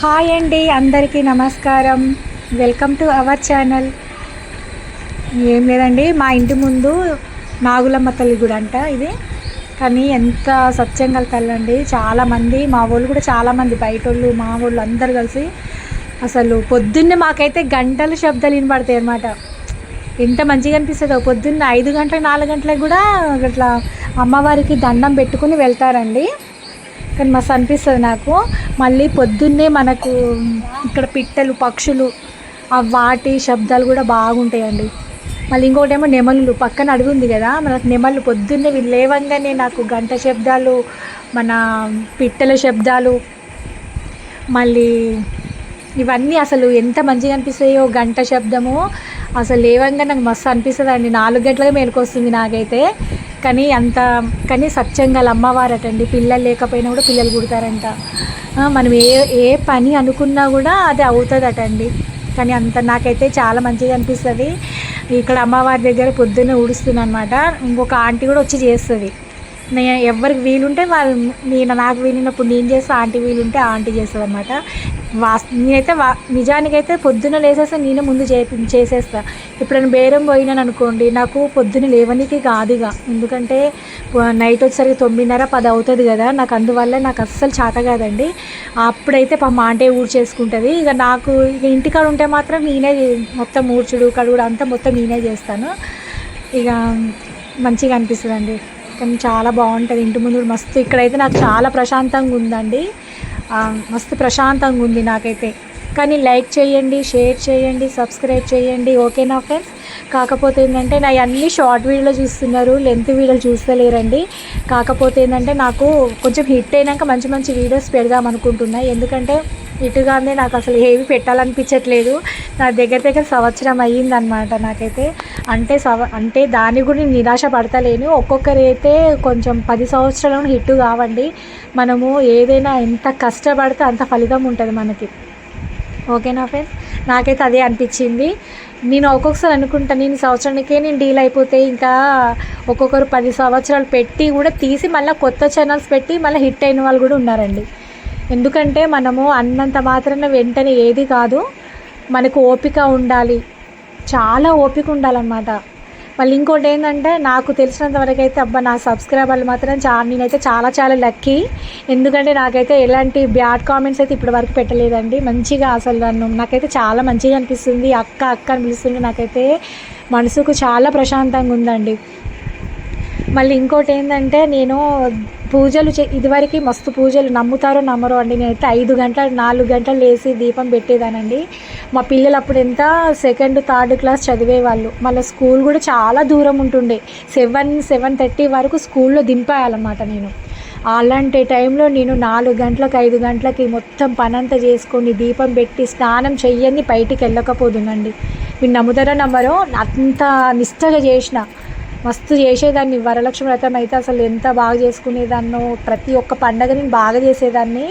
Hi అండి అందరికీ నమస్కారం. Welcome to our channel. ఏం లేదండి మా ఇంటి ముందు నాగులమ్మ తల్లి గుడి అంట ఇది. కానీ ఎంత సత్యం గల తల్లి అండి చాలామంది మా వాళ్ళు కూడా చాలామంది బయట వాళ్ళు మా వాళ్ళు అందరు కలిసి అసలు పొద్దున్నే మాకైతే గంటల శబ్దాలు వినపడతాయి అన్నమాట. ఎంత మంచిగా అనిపిస్తుందో. పొద్దున్న ఐదు గంటల నాలుగు గంటలకు కూడా అట్లా అమ్మవారికి దండం పెట్టుకుని వెళ్తారండి. కానీ మస్తు అనిపిస్తుంది నాకు. మళ్ళీ పొద్దున్నే మనకు ఇక్కడ పిట్టలు పక్షులు ఆ వాటి శబ్దాలు కూడా బాగుంటాయండి. మళ్ళీ ఇంకోటి ఏమో నెమళ్ళు పక్కన అడుగుంది ఉంది కదా మనకు నెమళ్ళు పొద్దున్నే లేవంగానే నాకు గంట శబ్దాలు మన పిట్టల శబ్దాలు మళ్ళీ ఇవన్నీ అసలు ఎంత మంచిగా అనిపిస్తాయో గంట శబ్దము. అసలు లేవంగా నాకు మస్తు అనిపిస్తుంది అండి నాలుగు గంటలుగా మేలుకొస్తుంది నాకైతే. కానీ అంత కానీ సత్యంగా అమ్మవారటండి. పిల్లలు లేకపోయినా కూడా పిల్లలు పుడతారంట. మనం ఏ ఏ పని అనుకున్నా కూడా అది అవుతుందటండి. కానీ అంత నాకైతే చాలా మంచిగా అనిపిస్తుంది. ఇక్కడ అమ్మవారి దగ్గర పొద్దున్నే ఊడుస్తుంది అనమాట ఇంకొక ఆంటీ కూడా వచ్చి చేస్తుంది. నేను ఎవరికి వీలుంటే వాళ్ళు నేను నాకు వీలున్నప్పుడు నేను చేస్తా ఆంటీ వీలుంటే ఆంటీ చేస్తుంది అనమాట వాస్ నేనైతే వా నిజానికైతే పొద్దున్న లేసేస్తే నేనే ముందు చే చేసేస్తా. ఎప్పుడైనా బేరం పోయినాను అనుకోండి నాకు పొద్దున్న లేవనికి కాదు ఇక ఎందుకంటే నైట్ వచ్చేసరికి తొమ్మిదిన్నర పది అవుతుంది కదా నాకు అందువల్ల నాకు అస్సలు చేత కాదండి. అప్పుడైతే మా ఆంటే ఊరు చేసుకుంటుంది ఇక నాకు ఇక ఇంటికాడ ఉంటే మాత్రం నేనే మొత్తం ఊడ్చుడు కడుగుడు అంతా మొత్తం నేనే చేస్తాను. ఇక మంచిగా అనిపిస్తుంది అండి కానీ చాలా బాగుంటుంది. ఇంటి ముందు మస్తు ఇక్కడైతే నాకు చాలా ప్రశాంతంగా ఉందండి. మస్తు ప్రశాంతంగా ఉంది నాకైతే. కానీ లైక్ చేయండి షేర్ చేయండి సబ్స్క్రైబ్ చేయండి. ఓకేనా ఫ్రెండ్స్? కాకపోతే ఏంటంటే నా అన్ని షార్ట్ వీడియోలు చూస్తున్నారు. లెంత్ వీడియోలు చూస్తలేరండి. కాకపోతే ఏంటంటే నాకు కొంచెం హిట్ అయినాక మంచి మంచి వీడియోస్ పెడదాం అనుకుంటున్నా. ఎందుకంటే ఇటుగానే నాకు అసలు ఏవి పెట్టాలనిపించట్లేదు. నా దగ్గర దగ్గర సంవత్సరం అయ్యిందనమాట నాకైతే. అంటే సవ అంటే దాని కూడా నిరాశ పడతలేను. ఒక్కొక్కరు అయితే కొంచెం పది సంవత్సరాలను హిట్ కావండి. మనము ఏదైనా ఎంత కష్టపడితే అంత ఫలితం ఉంటుంది మనకి. ఓకేనా ఫ్రెండ్స్? నాకైతే అదే అనిపించింది. నేను ఒక్కొక్కసారి అనుకుంటా నేను సంవత్సరానికే నేను డీల్ అయిపోతే ఇంకా ఒక్కొక్కరు పది సంవత్సరాలు పెట్టి కూడా తీసి మళ్ళీ కొత్త ఛానల్స్ పెట్టి మళ్ళీ హిట్ అయిన వాళ్ళు కూడా ఉన్నారండి. ఎందుకంటే మనము అన్నంత మాత్రాన వెంటనే ఏది కాదు మనకు ఓపిక ఉండాలి. చాలా ఓపిక ఉండాలన్నమాట. మళ్ళీ ఇంకోటి ఏంటంటే నాకు తెలిసినంత వరకు అయితే అబ్బా నా సబ్స్క్రైబర్లు మాత్రం చా నేనైతే చాలా చాలా లక్కీ. ఎందుకంటే నాకైతే ఎలాంటి బ్యాడ్ కామెంట్స్ అయితే ఇప్పటి వరకు పెట్టలేదండి. మంచిగా అసలు నన్ను నాకైతే చాలా మంచిగా అనిపిస్తుంది. అక్క అక్క అని పిలుస్తుంటే నాకైతే మనసుకు చాలా ప్రశాంతంగా ఉందండి. మళ్ళీ ఇంకోటి ఏంటంటే నేను పూజలు చే ఇదివరకు మస్తు పూజలు నమ్ముతారో నమ్మరో అండి. నేనైతే ఐదు గంటలు నాలుగు గంటలు వేసి దీపం పెట్టేదానండి. మా పిల్లలు అప్పుడు ఎంత సెకండ్ థర్డ్ క్లాస్ చదివేవాళ్ళు. మళ్ళీ స్కూల్ కూడా చాలా దూరం ఉంటుండే. సెవెన్ సెవెన్ థర్టీ వరకు స్కూల్లో దింపేయాలన్నమాట నేను. అలాంటి టైంలో నేను నాలుగు గంటలకు ఐదు గంటలకి మొత్తం పనంతా చేసుకొని దీపం పెట్టి స్నానం చెయ్యని బయటికి వెళ్ళకపోదునండి. మీరు నమ్ముతారో నమ్మరో అంత నిష్టగా చేసిన మస్తు చేసేదాన్ని. వరలక్ష్మి వ్రతం అయితే అసలు ఎంత బాగా చేసుకునేదాన్నో ప్రతి ఒక్క పండగ నేను బాగా చేసేదాన్ని.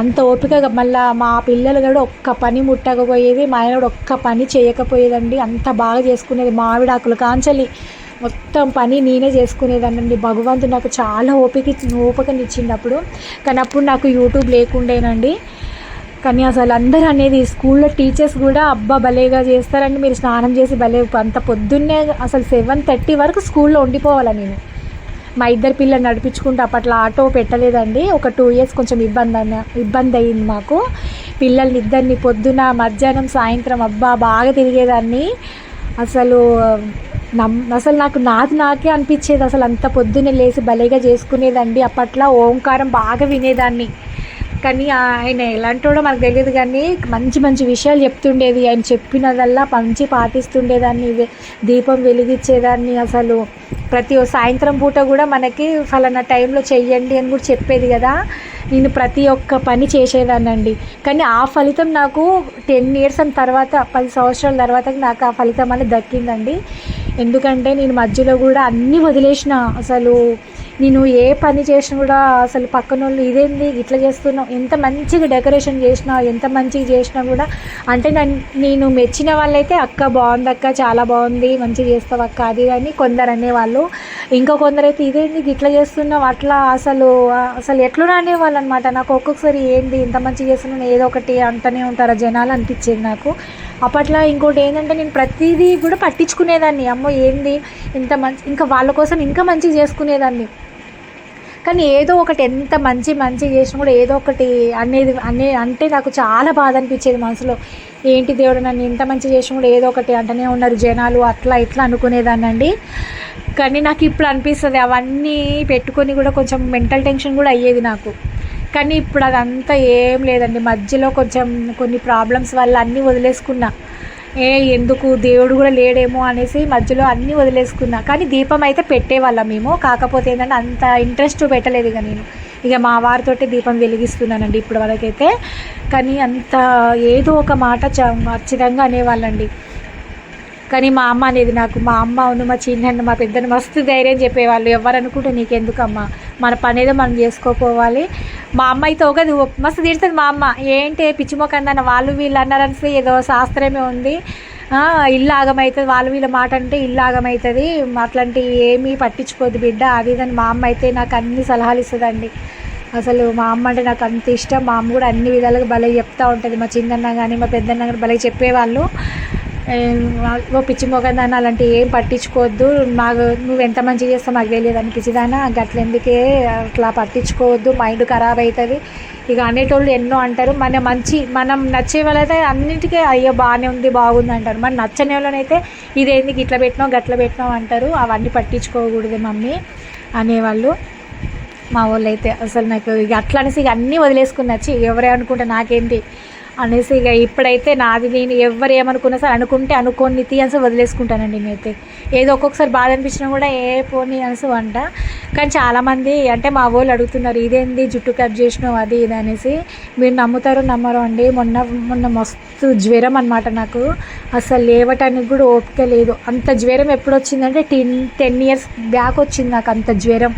అంత ఓపికగా మళ్ళీ మా పిల్లలు కూడా ఒక్క పని ముట్టకపోయేది మా ఆయన కూడా ఒక్క పని చేయకపోయేదండి. అంత బాగా చేసుకునేది మామిడాకులు కాంచలి. మొత్తం పని నేనే చేసుకునేదానండి భగవంతుడు నాకు చాలా ఓపిక ఓపికనిచ్చింది అప్పుడు. కానీ అప్పుడు నాకు యూట్యూబ్ లేకుండేనండి. కానీ అసలు అందరూ అనేది స్కూల్లో టీచర్స్ కూడా అబ్బా భలేగా చేస్తారండి మీరు స్నానం చేసి భలే అంత పొద్దున్నే అసలు సెవెన్ థర్టీ వరకు స్కూల్లో ఉండిపోవాలి నేను. మా ఇద్దరు పిల్లలు నడిపించుకుంటూ అప్పట్లో ఆటో పెట్టలేదండి ఒక టూ ఇయర్స్ కొంచెం ఇబ్బంది అన్న ఇబ్బంది అయ్యింది మాకు. పిల్లల్ని ఇద్దరిని పొద్దున మధ్యాహ్నం సాయంత్రం అబ్బా బాగా తిరిగేదాన్ని. అసలు నమ్ అసలు నాకు నాది నాకే అనిపించేది అసలు అంత పొద్దున్నే లేచి భలేగా చేసుకునేదండి. అప్పట్లో ఓంకారం బాగా వినేదాన్ని. కానీ ఆయన ఎలాంటోడో మనకు తెలియదు కానీ మంచి మంచి విషయాలు చెప్తుండేది. ఆయన చెప్పినదల్లా మంచి పాటిస్తుండేదాన్ని దీపం వెలిగించేదాన్ని అసలు. ప్రతి ఓ సాయంత్రం పూట కూడా మనకి ఫలానా టైంలో చెయ్యండి అని కూడా చెప్పేది కదా. నేను ప్రతి ఒక్క పని చేసేదానండి కానీ ఆ ఫలితం నాకు టెన్ ఇయర్స్ అని తర్వాత పది సంవత్సరాల తర్వాత నాకు ఆ ఫలితం అనేది దక్కిందండి. ఎందుకంటే నేను మధ్యలో కూడా అన్నీ వదిలేసిన అసలు నేను ఏ పని చేసినా కూడా అసలు పక్కన వాళ్ళు ఇదేంది ఇట్లా చేస్తున్నావు? ఎంత మంచిగా డెకరేషన్ చేసినా ఎంత మంచిగా చేసినా కూడా అంటే నన్ను నేను మెచ్చిన వాళ్ళైతే అక్క బాగుంది అక్క చాలా బాగుంది మంచిగా చేస్తావు అక్క అది అని కొందరు అనేవాళ్ళు. ఇంకా కొందరైతే ఇదేంది ఇట్లా చేస్తున్నావు? అట్లా అసలు అసలు ఎట్లా అనేవాళ్ళు అనమాట నాకు ఒక్కొక్కసారి ఏంది ఇంత మంచిగా చేస్తున్నాను ఏదో ఒకటి అంటనే ఉంటారు జనాలు అనిపించేది నాకు. అప్పట్లో ఇంకోటి ఏంటంటే నేను ప్రతిదీ కూడా పట్టించుకునేదాన్ని. అమ్మో ఏంది ఇంత మంచి ఇంకా వాళ్ళ కోసం ఇంకా మంచిగా చేసుకునేదాన్ని. కానీ ఏదో ఒకటి ఎంత మంచి మంచి చేసినా కూడా ఏదో ఒకటి అనేది అనే అంటే నాకు చాలా బాధ అనిపించేది మనసులో. ఏంటి దేవుడు నన్ను ఇంత మంచి చేసినా కూడా ఏదో ఒకటి అంటనే ఉన్నారు జనాలు అట్లా ఇట్లా అనుకునేదాన్ని అండి. కానీ నాకు ఇప్పుడు అనిపిస్తుంది అవన్నీ పెట్టుకొని కూడా కొంచెం మెంటల్ టెన్షన్ కూడా అయ్యేది నాకు. కానీ ఇప్పుడు అదంతా ఏం లేదండి. మధ్యలో కొంచెం కొన్ని ప్రాబ్లమ్స్ వల్ల అన్నీ వదిలేసుకున్నా. ఏ ఎందుకు దేవుడు కూడా లేడేమో అనేసి మధ్యలో అన్నీ వదిలేసుకున్నా. కానీ దీపం అయితే పెట్టేవాళ్ళం మేము. కాకపోతే ఏంటంటే అంత ఇంట్రెస్ట్ పెట్టలేదు ఇక నేను. ఇక మా వారితోటి దీపం వెలిగిస్తున్నానండి ఇప్పుడు వరకైతే. కానీ అంత ఏదో ఒక మాట చ ఖచ్చితంగా అనేవాళ్ళండి. కానీ మా అమ్మ అనేది నాకు మా అమ్మ అవును మా చిన్న మా పెద్దని మస్తు ధైర్యం చెప్పేవాళ్ళు. ఎవరనుకుంటే నీకెందుకమ్మా? మన పని ఏదో మనం చేసుకోపోవాలి. మా అమ్మ అయితే ఒకది మస్తు తీరుతుంది మా అమ్మ. ఏంటి పిచ్చిమోకందన్న వాళ్ళు వీళ్ళు అన్నారని ఏదో శాస్త్రమే ఉంది. ఇల్లు ఆగమవుతుంది వాళ్ళు వీళ్ళ మాట అంటే ఇల్లు ఆగమవుతుంది అట్లాంటివి ఏమీ పట్టించుకోదు బిడ్డ. అది ఇదని మా అమ్మ అయితే నాకు అన్ని సలహాలు ఇస్తుందండి. అసలు మా అమ్మ అంటే నాకు అంత ఇష్టం. మా అమ్మ కూడా అన్ని విధాలుగా భలే చెప్తూ ఉంటుంది. మా చిన్నన్న కానీ మా పెద్దన్న కానీ భలే చెప్పేవాళ్ళు. ఓ పిచ్చి మొగదాన అలాంటి ఏం పట్టించుకోవద్దు. మాకు నువ్వు ఎంత మంచిగా చేస్తావు మాకు తెలియదు అనిపించిందానా గట్ల ఎందుకే అట్లా పట్టించుకోవద్దు. మైండ్ ఖరాబ్ అవుతుంది ఇక అనేటోళ్ళు ఎన్నో అంటారు. మన మంచి మనం నచ్చే వాళ్ళైతే అన్నింటికీ అయ్యో బాగానే ఉంది బాగుంది అంటారు. మన నచ్చని వాళ్ళనైతే ఇదేంది ఇట్లా పెట్టినావు గట్ల పెట్టినావు అంటారు. అవన్నీ పట్టించుకోకూడదు మమ్మీ అనేవాళ్ళు. మా వాళ్ళు అయితే అసలు నాకు ఇక అట్లా అనేసి ఇక అన్నీ వదిలేసుకున్నచ్చి ఎవరే అనుకుంటే నాకేంటి? అనేసి ఇక ఇప్పుడైతే నాది నేను ఎవరు ఏమనుకున్నా సరే అనుకుంటే అనుకోని తీయసి వదిలేసుకుంటానండి నేనైతే. ఏదో ఒక్కొక్కసారి బాధ అనిపించినా కూడా ఏ పోనీ అనేసి వంట. కానీ చాలామంది అంటే మా వాళ్ళు అడుగుతున్నారు ఇదేంది జుట్టు కట్ చేసినావు? అది ఇది అనేసి. మీరు నమ్ముతారు నమ్మరు అండి మొన్న మొన్న మస్తు జ్వరం అనమాట నాకు. అసలు లేవటానికి కూడా ఓపిక లేదు. అంత జ్వరం ఎప్పుడు వచ్చిందంటే టెన్ టెన్ ఇయర్స్ బ్యాక్ వచ్చింది నాకు అంత జ్వరం.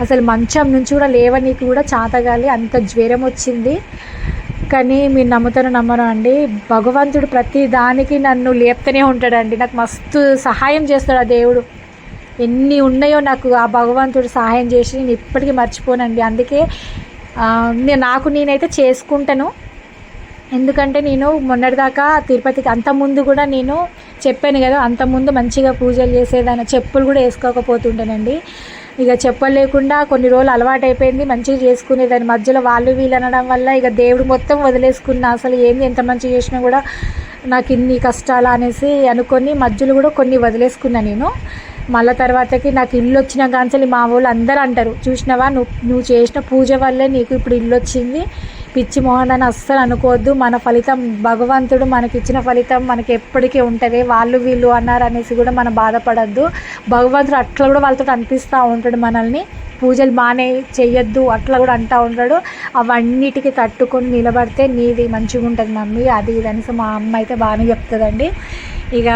అసలు మంచం నుంచి కూడా లేవనీకి కూడా చాతగాలి అంత జ్వరం వచ్చింది. కానీ మీరు నమ్ముతారో నమ్మరు అండి భగవంతుడు ప్రతి దానికి నన్ను లేపుతూనే ఉంటాడండి. నాకు మస్తు సహాయం చేస్తాడు ఆ దేవుడు. ఎన్ని ఉన్నాయో నాకు ఆ భగవంతుడు సహాయం చేసి నేను ఇప్పటికీ మర్చిపోనండి. అందుకే నేను నాకు నేనైతే చేసుకుంటాను. ఎందుకంటే నేను మొన్నటిదాకా తిరుపతికి అంత ముందు కూడా నేను చెప్పాను కదా అంత ముందు మంచిగా పూజలు చేసేదాన్ని చెప్పులు కూడా వేసుకోకపోతుంటానండి. ఇక చెప్పలేకుండా కొన్ని రోజులు అలవాటు అయిపోయింది మంచిగా చేసుకునే దాని మధ్యలో వాళ్ళు వీళ్ళు అనడం వల్ల ఇక దేవుడు మొత్తం వదిలేసుకున్న. అసలు ఏంది ఎంత మంచిగా చేసినా కూడా నాకు ఇన్ని కష్టాలు అనేసి అనుకొని మధ్యలో కూడా కొన్ని వదిలేసుకున్నా నేను. మళ్ళీ తర్వాతకి నాకు ఇల్లు వచ్చిన కాంచలి మా వాళ్ళు అందరూ అంటారు చూసినావా? నువ్వు నువ్వు చేసిన పూజ వల్లే నీకు ఇప్పుడు ఇల్లు వచ్చింది. పిచ్చి మోహన్ అని అస్సలు అనుకోవద్దు. మన ఫలితం భగవంతుడు మనకిచ్చిన ఫలితం మనకి ఎప్పటికీ ఉంటుంది. వాళ్ళు వీళ్ళు అన్నారు అనేసి కూడా మనం బాధపడద్దు. భగవంతుడు అట్లా కూడా వాళ్ళతో అనిపిస్తూ ఉంటాడు మనల్ని. పూజలు బాగానే చెయ్యొద్దు అట్లా కూడా అంటూ ఉంటాడు. అవన్నిటికీ తట్టుకొని నిలబడితే నీది మంచిగా ఉంటుంది మమ్మీ. అది ఇది అనేసి మా అమ్మ అయితే బాగానే చెప్తుందండి. ఇక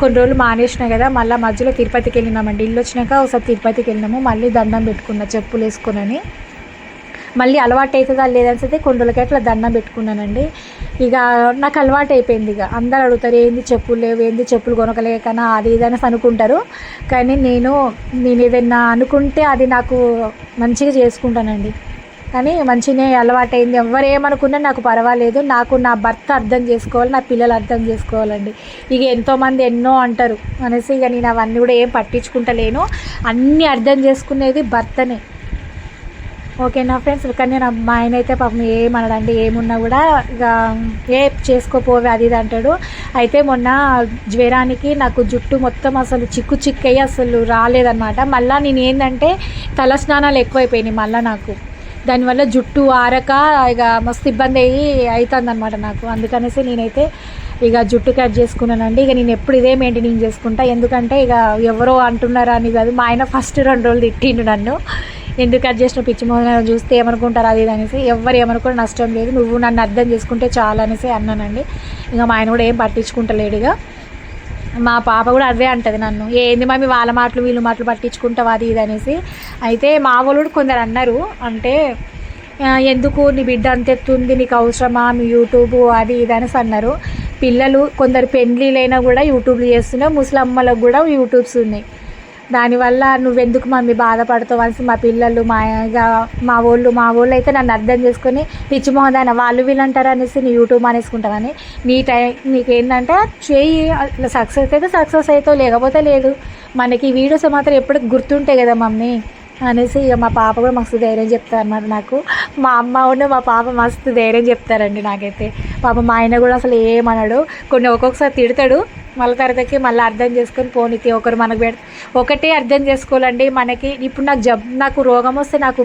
కొన్ని రోజులు మానేసిన కదా మళ్ళీ మధ్యలో తిరుపతికి వెళ్ళినామండి. ఇల్లు వచ్చినాక ఒకసారి తిరుపతికి వెళ్ళినాము. మళ్ళీ దండం పెట్టుకున్నా చెప్పులు వేసుకునని మళ్ళీ అలవాటు అవుతుందా లేదని కొండలకి అట్లా దండం పెట్టుకున్నానండి. ఇక నాకు అలవాటు అయిపోయింది ఇక. అందరు అడుగుతారు ఏంది చెప్పులు లేవు ఏంది చెప్పులు కొనకలేకనా? అది ఇది అనుకుంటారు. కానీ నేను నేను ఏదైనా అనుకుంటే అది నాకు మంచిగా చేసుకుంటానండి. కానీ మంచినే అలవాటైంది. ఎవరు ఏమనుకున్నా నాకు పర్వాలేదు. నాకు నా భర్త అర్థం చేసుకోవాలి నా పిల్లలు అర్థం చేసుకోవాలండి. ఇక ఎంతోమంది ఎన్నో అంటారు. అనేసి ఇక నేను అవన్నీ కూడా ఏం పట్టించుకుంటలేను. అన్నీ అర్థం చేసుకునేది భర్తనే. ఓకేనా ఫ్రెండ్స్ కానీ నా మా ఆయన అయితే పాపం ఏమనడండి ఏమున్నా కూడా ఇక ఏ చేసుకోపోవే అది ఇది అంటాడు. అయితే మొన్న జ్వరానికి నాకు జుట్టు మొత్తం అసలు చిక్కు చిక్కయ్యి అసలు రాలేదన్నమాట. మళ్ళీ నేను ఏంటంటే తల స్నానాలు ఎక్కువైపోయినాయి మళ్ళీ నాకు. దానివల్ల జుట్టు ఆరక ఇక మస్తు ఇబ్బంది అయ్యి అవుతుందన్నమాట నాకు. అందుకనేసి నేనైతే ఇక జుట్టు కట్ చేసుకున్నానండి. ఇక నేను ఎప్పుడు ఇదే మెయింటైనింగ్ చేసుకుంటా. ఎందుకంటే ఇక ఎవరో అంటున్నారా అని కాదు. మా ఆయన ఫస్ట్ రెండు రోజులు తిట్టిండు నన్ను. ఎందుకు కట్ చేసిన పిచ్చి మొదలైన చూస్తే ఏమనుకుంటారు? అది అనేసి ఎవరు ఏమనుకుంటే నష్టం లేదు. నువ్వు నన్ను అర్థం చేసుకుంటే చాలా అనేసి అన్నానండి. ఇంకా మా ఆయన కూడా ఏం పట్టించుకుంటలేడు ఇక. మా పాప కూడా అదే అంటుంది నన్ను. ఏంది మమ్మీ వాళ్ళ మాటలు వీళ్ళ మాటలు పట్టించుకుంటావు? అది ఇది అనేసి. అయితే మా వాళ్ళు కొందరు అన్నారు. అంటే ఎందుకు నీ బిడ్డ అంత ఎత్తుంది? నీకు అవసరమా? మీ యూట్యూబ్ అది ఇది అనేసి అన్నారు. పిల్లలు కొందరు పెళ్ళిళ్ళైనా కూడా యూట్యూబ్లు చేస్తున్నారు. ముసలమ్మలకు కూడా యూట్యూబ్స్ ఉన్నాయి. దానివల్ల నువ్వెందుకు మమ్మీ బాధపడతావు అనేసి మా పిల్లలు మా మా వాళ్ళు మా వాళ్ళు అయితే నన్ను అర్థం చేసుకొని పిచ్చి మొహదాన వాళ్ళు వీళ్ళంటారు? అనేసి నీ యూట్యూబ్ అనేసుకుంటానని నీ టైం నీకు ఏంటంటే చెయ్యి అట్లా సక్సెస్ అయితే సక్సెస్ అవుతావు లేకపోతే లేదు. మనకి వీడియోస్ మాత్రం ఎప్పుడు గుర్తుంటాయి కదా మమ్మీ అనేసి ఇక మా పాప కూడా మస్తు ధైర్యం చెప్తారు అన్నమాట నాకు. మా అమ్మ ఉన్న మా పాప మస్తు ధైర్యం చెప్తారండి నాకైతే. పాప మా ఆయన కూడా అసలు ఏమనడు. కొన్ని ఒక్కొక్కసారి తిడతాడు. మళ్ళీ తర్వాతకి మళ్ళీ అర్థం చేసుకొని పోనీతి. ఒకరు మనకు పెడ ఒకటే అర్థం చేసుకోవాలండి. మనకి ఇప్పుడు నాకు జబ్ నాకు రోగం వస్తే నాకు